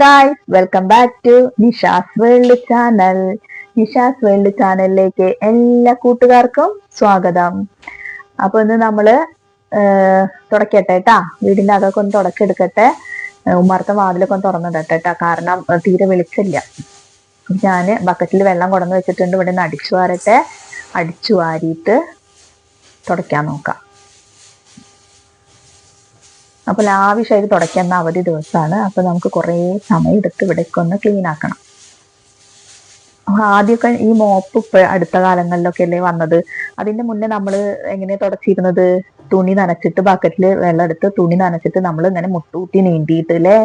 Guys welcome back to Nisha's world channel Nisha's world ചാനലിലേക്ക് എല്ലാ കൂട്ടുകാർക്കും സ്വാഗതം. അപ്പൊ ഇന്ന് നമ്മൾ തുടക്കട്ടെ കേട്ടാ വീടിന്റെ അകൊക്കെ ഒന്ന് തുടക്കെടുക്കട്ടെ ഏഹ്, ഉമ്മറത്തെ വാതിലൊക്കെ ഒന്ന് തുറന്നിടട്ടെ കേട്ടാ കാരണം തീരെ വെളിച്ചില്ല ഞാൻ ബക്കറ്റിൽ വെള്ളം കൊടന്ന് വെച്ചിട്ടുണ്ട്. ഇവിടെ നിന്ന് അടിച്ചു വാരട്ടെ. അടിച്ചു വാരിയിട്ട് തുടയ്ക്കാൻ നോക്കാം. അപ്പൊ ലാവിഷായിട്ട് തുടയ്ക്കുന്ന അവധി ദിവസമാണ്. അപ്പോൾ നമുക്ക് കുറേ സമയം എടുത്ത് ഇവിടേക്ക് ഒന്ന് ക്ലീൻ ആക്കണം. ആദ്യമൊക്കെ ഈ മോപ്പ് ഇപ്പൊ അടുത്ത കാലങ്ങളിലൊക്കെ അല്ലേ വന്നത്? അതിന്റെ മുന്നേ നമ്മൾ എങ്ങനെ തുടച്ചിരുന്നത്? തുണി നനച്ചിട്ട് ബക്കറ്റിൽ വെള്ളം എടുത്ത് തുണി നനച്ചിട്ട് നമ്മൾ ഇങ്ങനെ മുട്ടൂട്ടി നീന്തിയിട്ട് അല്ലേ?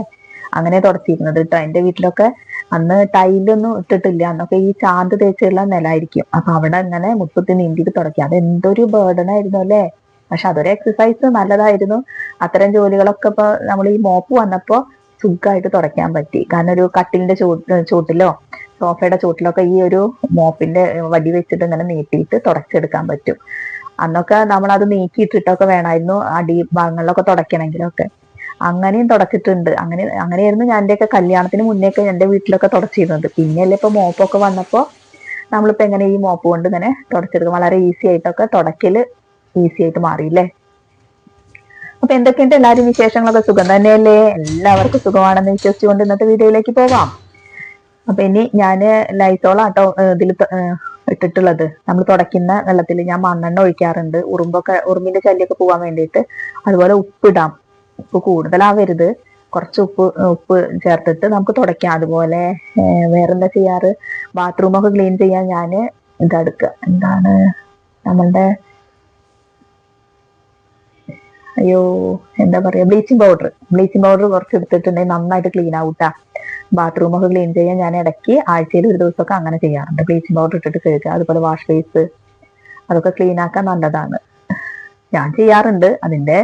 അങ്ങനെ തുടച്ചിരുന്നത് കേട്ടോ എന്റെ വീട്ടിലൊക്കെ അന്ന് ടൈലൊന്നും ഇട്ടിട്ടില്ല. അന്നൊക്കെ ഈ ചാന്ത് തേച്ചുള്ള നിലായിരിക്കും. അപ്പൊ അവിടെ അങ്ങനെ മുട്ടുത്തി നീന്തിയിട്ട് തുടക്കി. അത് എന്തൊരു ബേർഡൻ ആയിരുന്നു അല്ലേ? പക്ഷെ അതൊരു എക്സസൈസ് നല്ലതായിരുന്നു. അത്തരം ജോലികളൊക്കെ ഇപ്പൊ നമ്മൾ ഈ മോപ്പ് വന്നപ്പോ സുഖമായിട്ട് തുടയ്ക്കാൻ പറ്റി. കാരണം ഒരു കട്ടിലിന്റെ ചൂട്ടിലോ സോഫയുടെ ചൂട്ടിലൊക്കെ ഈ ഒരു മോപ്പിന്റെ വടി വെച്ചിട്ട് ഇങ്ങനെ നീട്ടിയിട്ട് തുടച്ചെടുക്കാൻ പറ്റും. അന്നൊക്കെ നമ്മൾ അത് നീക്കിയിട്ടിട്ടൊക്കെ വേണമായിരുന്നു അടി ഭാഗങ്ങളിലൊക്കെ തുടയ്ക്കണമെങ്കിലൊക്കെ. അങ്ങനെയും തുടച്ചിട്ടുണ്ട്. അങ്ങനെ അങ്ങനെയായിരുന്നു ഞാൻ എന്റെയൊക്കെ കല്യാണത്തിന് മുന്നേയൊക്കെ എന്റെ വീട്ടിലൊക്കെ തുടച്ചിരുന്നത്. പിന്നെയല്ലേ ഇപ്പൊ മോപ്പൊക്കെ വന്നപ്പോ നമ്മളിപ്പോ എങ്ങനെ ഈ മോപ്പ് കൊണ്ട് ഇങ്ങനെ തുടച്ചെടുക്കും വളരെ ഈസി ആയിട്ടൊക്കെ തുടക്കൽ ഈസി ആയിട്ട് മാറിയില്ലേ? അപ്പൊ എന്തൊക്കെയുണ്ട് എല്ലാവരും വിശേഷങ്ങളൊക്കെ? സുഖം തന്നെയല്ലേ? എല്ലാവർക്കും സുഖമാണെന്ന് വിശ്വസിച്ചുകൊണ്ട് ഇന്നത്തെ വീഡിയോയിലേക്ക് പോവാം. അപ്പൊ ഇനി ഞാൻ ലൈസോളാട്ടോ ഇതിൽ ഇട്ടിട്ടുള്ളത്. നമ്മൾ തുടയ്ക്കുന്ന വെള്ളത്തിൽ ഞാൻ മണ്ണെണ്ണ ഒഴിക്കാറുണ്ട്. ഉറുമ്പൊക്കെ ഉറുമ്പിന്റെ ശല്യമൊക്കെ പോകാൻ വേണ്ടിയിട്ട് അതുപോലെ ഉപ്പിടാം. ഉപ്പ് കൂടുതലാവരുത്. കുറച്ച് ഉപ്പ് ഉപ്പ് ചേർത്തിട്ട് നമുക്ക് തുടയ്ക്കാം. അതുപോലെ വേറെ വേറെന്താ ചെയ്യാറ്? ബാത്റൂമൊക്കെ ക്ലീൻ ചെയ്യാൻ ഞാൻ ഇതെടുക്കുക എന്താണ് നമ്മളുടെ അയ്യോ എന്താ പറയാ ബ്ലീച്ചിങ് പൗഡർ. ബ്ലീച്ചിങ് പൗഡർ കുറച്ച് എടുത്തിട്ടുണ്ടെങ്കിൽ നന്നായിട്ട് ക്ലീൻ ആവൂട്ടാ. ബാത്റൂം ഒക്കെ ക്ലീൻ ചെയ്യാൻ ഞാൻ ഇടയ്ക്ക് ആഴ്ചയിൽ ഒരു ദിവസമൊക്കെ അങ്ങനെ ചെയ്യാറുണ്ട്. ബ്ലീച്ചിങ് പൗഡർ ഇട്ടിട്ട് കഴുകുക അതുപോലെ വാഷ് ബേസ് അതൊക്കെ ക്ലീൻ ആക്കാൻ നല്ലതാണ്. ഞാൻ ചെയ്യാറുണ്ട്. അതിന്റെ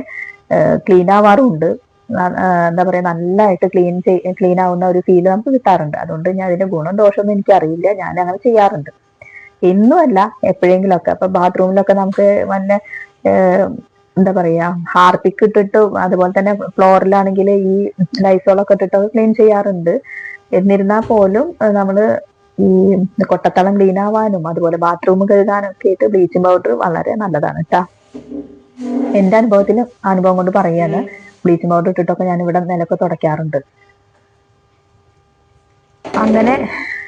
ക്ലീൻ ആവാറുമുണ്ട് ആ, ആ, എന്താ പറയാ നല്ലതായിട്ട് ക്ലീൻ ക്ലീൻ ആവുന്ന ഒരു ഫീൽ നമുക്ക് കിട്ടാറുണ്ട്. അതുകൊണ്ട് ഞാൻ അതിന്റെ ഗുണം ദോഷമൊന്നും എനിക്ക് അറിയില്ല. ഞാൻ അങ്ങനെ ചെയ്യാറുണ്ട്. എന്നും അല്ല എന്നുമല്ല എപ്പോഴെങ്കിലുമൊക്കെ. അപ്പൊ ബാത്റൂമിലൊക്കെ നമുക്ക് ഏഹ്, എന്താ പറയാ ഹാർപിക് ഇട്ടിട്ട് അതുപോലെ തന്നെ ഫ്ലോറിലാണെങ്കിൽ ഈ ലൈസോളൊക്കെ ഇട്ടിട്ട് ക്ലീൻ ചെയ്യാറുണ്ട്. എന്നിരുന്നാൽ പോലും നമ്മൾ ഈ കൊട്ടത്തളം ക്ലീൻ ആവാനും അതുപോലെ ബാത്റൂം കഴുകാനും ഒക്കെ ആയിട്ട് ബ്ലീച്ചിങ് പൗഡർ വളരെ നല്ലതാണ് കേട്ടാ എന്റെ അനുഭവത്തിൽ അനുഭവം കൊണ്ട് പറയാണ് ബ്ലീച്ചിങ് പൗഡർ ഇട്ടിട്ടൊക്കെ ഞാൻ ഇവിടെ നിലയ്ക്ക് തുടയ്ക്കാറുണ്ട്. അങ്ങനെ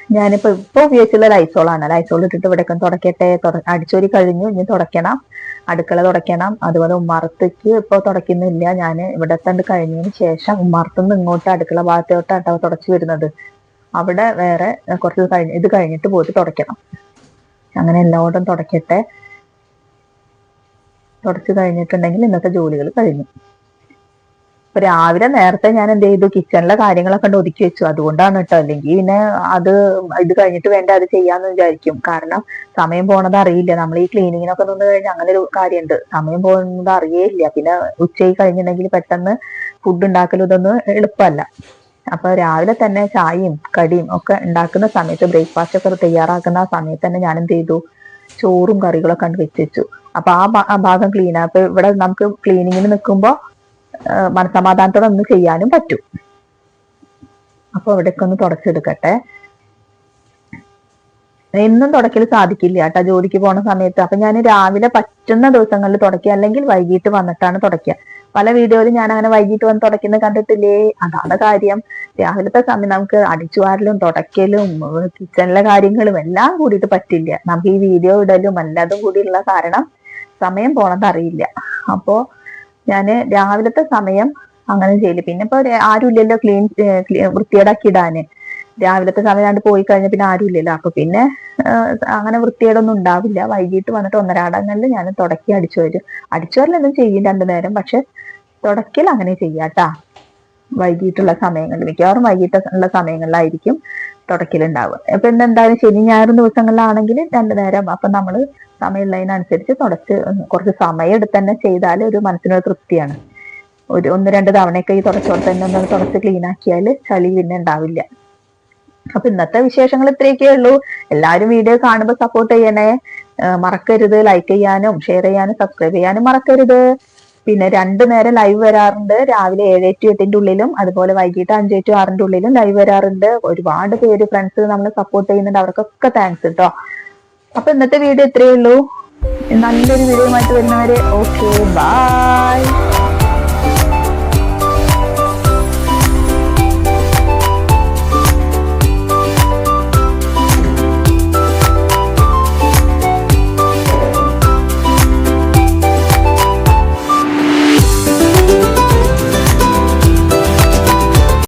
ഞാനിപ്പോ ഇപ്പൊ ഉപയോഗിച്ചുള്ള ലൈസോളാണ് ലൈസോൾ ഇട്ടിട്ട് ഇവിടെയൊക്കെ തുടക്കട്ടെ. തുട- അടിച്ചോരി കഴിഞ്ഞു. ഇനി തുടക്കണം അടുക്കള തുടക്കണം അതുപോലെ ഉമ്മറത്തേക്ക് ഇപ്പൊ തുടക്കുന്നില്ല ഞാൻ ഇവിടെ തണ്ട് കഴിഞ്ഞതിന് ശേഷം ഉമ്മറത്തുനിന്ന് ഇങ്ങോട്ട് അടുക്കള ഭാഗത്തോട്ട് തുടച്ചു വരുന്നത്. അവിടെ വേറെ കുറച്ച് കഴിഞ്ഞ് ഇത് കഴിഞ്ഞിട്ട് പോയിട്ട് തുടക്കണം അങ്ങനെ എല്ലാവരും തുടക്കട്ടെ. തുടച്ചു കഴിഞ്ഞിട്ടുണ്ടെങ്കിൽ ഇന്നത്തെ ജോലികൾ കഴിഞ്ഞു. രാവിലെ നേരത്തെ ഞാൻ എന്ത് ചെയ്തു? കിച്ചണിലെ കാര്യങ്ങളൊക്കെ ഉണ്ട് ഒതുക്കി വെച്ചു. അതുകൊണ്ടാണ് കേട്ടോ അല്ലെങ്കിൽ പിന്നെ അത് ഇത് കഴിഞ്ഞിട്ട് വേണ്ട അത് ചെയ്യാന്ന് വിചാരിക്കും. കാരണം സമയം പോണത് അറിയില്ല. നമ്മൾ ഈ ക്ലീനിങ്ങിനൊക്കെ നിന്ന് കഴിഞ്ഞാൽ അങ്ങനെ ഒരു കാര്യമുണ്ട് സമയം പോകുന്നത് അറിയേയില്ല. പിന്നെ ഉച്ചയ്ക്ക് കഴിഞ്ഞിട്ടുണ്ടെങ്കിൽ പെട്ടെന്ന് ഫുഡ് ഉണ്ടാക്കലും ഇതൊന്നും എളുപ്പമല്ല. അപ്പൊ രാവിലെ തന്നെ ചായയും കടിയും ഒക്കെ ഉണ്ടാക്കുന്ന സമയത്ത് ബ്രേക്ക്ഫാസ്റ്റ് ഒക്കെ തയ്യാറാക്കുന്ന ആ സമയത്ത് തന്നെ ഞാൻ എന്ത് ചെയ്തു? ചോറും കറികളൊക്കെ കണ്ട് വെച്ചു അപ്പൊ ആ ഭാഗം ക്ലീൻ അപ്പൊ ഇവിടെ നമുക്ക് ക്ലീനിങ്ങിന് നിൽക്കുമ്പോ ഏഹ് മനസമാധാനത്തോടെ ഒന്ന് ചെയ്യാനും പറ്റും. അപ്പൊ അവിടേക്ക് ഒന്ന് തുടച്ചെടുക്കട്ടെ. എന്നും തുടക്കൽ സാധിക്കില്ല കേട്ടോ. ജോലിക്ക് പോണ സമയത്ത്. അപ്പൊ ഞാൻ രാവിലെ പറ്റുന്ന ദിവസങ്ങളിൽ തുടക്കുക. അല്ലെങ്കിൽ വൈകിട്ട് വന്നിട്ടാണ് തുടക്കുക. പല വീഡിയോയിലും ഞാൻ അങ്ങനെ വൈകിട്ട് വന്ന് തുടക്കുന്നത് കണ്ടിട്ടില്ലേ? അതാണ് കാര്യം. രാവിലത്തെ സമയം നമുക്ക് അടിച്ചുവാരലും തുടക്കലും കിച്ചണിലെ കാര്യങ്ങളും എല്ലാം കൂടിയിട്ട് പറ്റില്ല. നമുക്ക് ഈ വീഡിയോ ഇടലും എല്ലാതും കൂടിയുള്ള കാരണം സമയം പോണത് അറിയില്ല അപ്പോ ഞാൻ രാവിലത്തെ സമയം അങ്ങനെ ചെയ്യില്ല പിന്നെ ഇപ്പൊ ആരും ഇല്ലല്ലോ ക്ലീൻ വൃത്തിയേടാക്കി ഇടാന് രാവിലത്തെ സമയം ആണ്ട് പോയി കഴിഞ്ഞ പിന്നെ ആരും ഇല്ലല്ലോ അപ്പൊ പിന്നെ അങ്ങനെ വൃത്തിയേടൊന്നും ഉണ്ടാവില്ല. വൈകിട്ട് വന്നിട്ട് ഒന്നരാടങ്ങളിൽ ഞാൻ തുടക്കി അടിച്ചു വരും. അടിച്ചു വരലൊന്നും ചെയ്യും രണ്ടു നേരം. പക്ഷെ തുടക്കിൽ അങ്ങനെ ചെയ്യാട്ടാ. വൈകിട്ടുള്ള സമയങ്ങളിൽ മിക്കവാറും വൈകിട്ടുള്ള സമയങ്ങളിലായിരിക്കും തുടക്കിലുണ്ടാവുക അപ്പൊ ഇന്ന് എന്തായാലും ശനി ഞായറും ദിവസങ്ങളിലാണെങ്കിൽ രണ്ടു നേരം. അപ്പൊ നമ്മൾ സമയമുള്ളതിനനുസരിച്ച് തുടച്ച് കുറച്ച് സമയം എടുത്ത് തന്നെ ചെയ്താൽ ഒരു മനസ്സിനൊരു തൃപ്തിയാണ്. ഒരു ഒന്ന് രണ്ട് തവണയൊക്കെ ഈ തുടച്ചോടെ തന്നെ ഒന്ന് തുടച്ച് ക്ലീൻ ആക്കിയാൽ ചളി പിന്നെ ഉണ്ടാവില്ല. അപ്പൊ ഇന്നത്തെ വിശേഷങ്ങൾ ഇത്രയൊക്കെ ഉള്ളൂ. എല്ലാവരും വീഡിയോ കാണുമ്പോൾ സപ്പോർട്ട് ചെയ്യണേ. മറക്കരുത്. ലൈക്ക് ചെയ്യാനും ഷെയർ ചെയ്യാനും സബ്സ്ക്രൈബ് ചെയ്യാനും മറക്കരുത്. പിന്നെ രണ്ടു നേരം ലൈവ് വരാറുണ്ട്. രാവിലെ ഏഴ് ടു എട്ടിന്റെ ഉള്ളിലും അതുപോലെ വൈകിട്ട് അഞ്ച് ടു ആറിന്റെ ഉള്ളിലും ലൈവ് വരാറുണ്ട്. ഒരുപാട് പേര് ഫ്രണ്ട്സ് നമ്മൾ സപ്പോർട്ട് ചെയ്യുന്നുണ്ട്. അവർക്കൊക്കെ താങ്ക്സ് കേട്ടോ അപ്പൊ ഇന്നത്തെ വീഡിയോ ഇത്രയേ ഉള്ളൂ. നല്ലൊരു വീഡിയോ വീഡിയോയുമായിട്ട് വരുന്നവരെ ഓക്കെ ബൈ